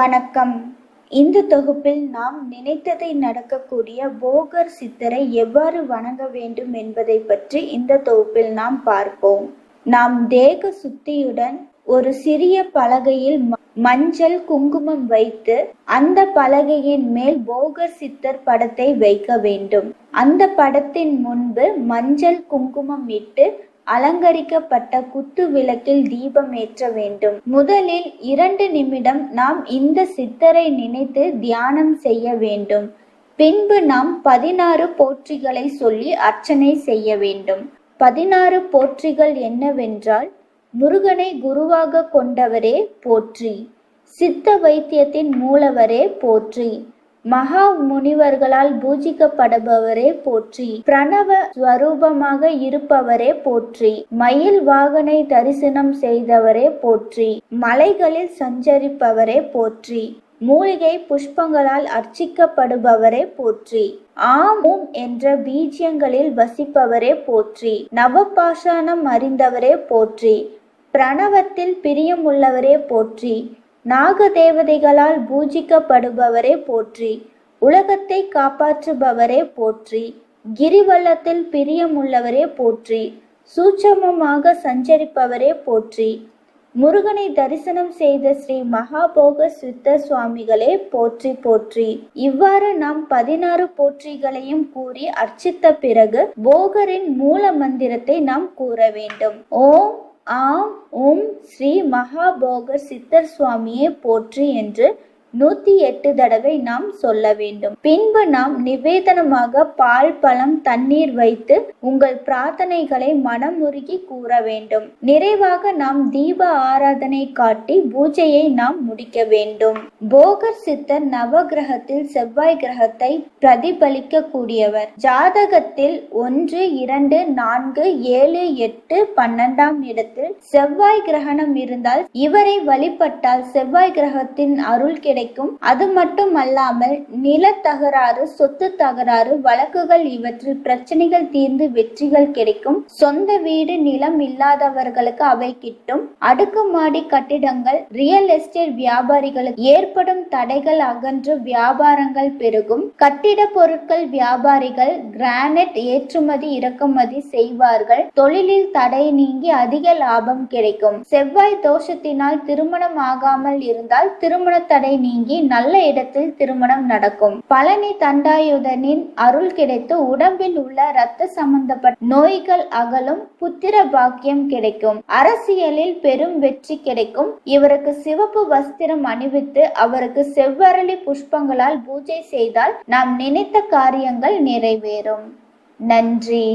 வணக்கம். இந்த தொகுப்பில் நாம் நினைத்ததை நடக்கக்கூடிய போகர் சித்தரை எவ்வாறு வணங்க வேண்டும் என்பதை பற்றி இந்த தொகுப்பில் நாம் பார்ப்போம். நாம் தேக சுத்தியுடன் ஒரு சிறிய பலகையில் மஞ்சள் குங்குமம் வைத்து அந்த பலகையின் மேல் போகர் சித்தர் படத்தை வைக்க வேண்டும். அந்த படத்தின் முன்பு மஞ்சள் குங்குமம் இட்டு அலங்கரிக்கப்பட்ட குத்து விளக்கில் தீபம் ஏற்ற வேண்டும். முதலில் இரண்டு நிமிடம் நாம் இந்த சித்தரை நினைத்து தியானம் செய்ய வேண்டும். பின்பு நாம் பதினாறு போற்றிகளை சொல்லி அர்ச்சனை செய்ய வேண்டும். பதினாறு போற்றிகள் என்னவென்றால் முருகனை குருவாக கொண்டவரே போற்றி சித்த வைத்தியத்தின் மூலவரே போற்றி. மகா முனிவர்களால் பூஜிக்கப்படுபவரே போற்றி. பிரணவ ஸ்வரூபமாக இருப்பவரே போற்றி. மயில் வாகனை தரிசனம் செய்தவரே போற்றி. மலைகளில் சஞ்சரிப்பவரே போற்றி. மூலிகை புஷ்பங்களால் அர்ச்சிக்கப்படுபவரே போற்றி. ஆமும் என்ற பீஜ்யங்களில் வசிப்பவரே போற்றி. நவபாஷாணம் அறிந்தவரே போற்றி. பிரணவத்தில் பிரியமுள்ளவரே போற்றி. நாக தேவதைகளால் பூஜிக்கப்படுபவரே போற்றி. உலகத்தை காப்பாற்றுபவரே போற்றி. கிரிவலத்தில் பிரியமுள்ளவரே போற்றி. சூட்சமமாக சஞ்சரிப்பவரே போற்றி. முருகனை தரிசனம் செய்த ஸ்ரீ மகாபோக சித்த சுவாமிகளே போற்றி போற்றி. இவ்வாறு நாம் பதினாறு போற்றிகளையும் கூறி அர்ச்சித்த பிறகு போகரின் மூல மந்திரத்தை நாம் கூற வேண்டும். ஓம் ஆம் ஓம் ஸ்ரீ மகாபோகர் சித்தர் சுவாமியே போற்றி என்று நூத்தி எட்டு தடவை நாம் சொல்ல வேண்டும். பின்பு நாம் நிவேதனமாக பால் பழம் தண்ணீர் வைத்து உங்கள் பிரார்த்தனைகளை மனமுருகி கூற வேண்டும். நிறைவாக நாம் தீப ஆராதனை காட்டி பூஜையை நாம் முடிக்க வேண்டும். போகர் சித்தர் நவகிரகத்தில் செவ்வாய் கிரகத்தை பிரதிபலிக்க கூடியவர் ஜாதகத்தில் ஒன்று இரண்டு நான்கு ஏழு எட்டு பன்னெண்டாம் இடத்தில் செவ்வாய் கிரகணம் இருந்தால் இவரை வழிபட்டால் செவ்வாய் கிரகத்தின் அருள் கிடைக்கும். அது மட்டுமல்லாமல் நில தகராறு சொத்து தகராறு வழக்குகள் இவற்றில் பிரச்சனைகள் தீர்ந்து வெற்றிகள் கிடைக்கும். சொந்த வீடு நிலம் இல்லாதவர்களுக்கு அவை கிட்டும். அடுக்குமாடி கட்டிடங்கள் ரியல் எஸ்டேட் வியாபாரிகளுக்கு ஏற்படும் தடைகள் அகன்று வியாபாரங்கள் பெருகும். கட்டிட பொருட்கள் வியாபாரிகள் கிரானைட் ஏற்றுமதி இறக்குமதி செய்வார்கள். தொழிலில் தடை நீங்கி அதிக லாபம் கிடைக்கும். செவ்வாய் தோஷத்தினால் திருமணம் ஆகாமல் இருந்தால் திருமண தடை நீங்கி நல்ல இடத்தில் திருமணம் நடக்கும். பழனி தண்டாயுதனின் அருள் கிடைத்து உடம்பில் உள்ள இரத்த சம்பந்தப்பட்ட நோய்கள் அகலும் புத்திர பாக்கியம் கிடைக்கும். அரசியலில் பெரும் வெற்றி கிடைக்கும். இவருக்கு சிவப்பு வஸ்திரம் அணிவித்து அவருக்கு செவ்வரளி புஷ்பங்களால் பூஜை செய்தால் நாம் நினைத்த காரியங்கள் நிறைவேறும். நன்றி.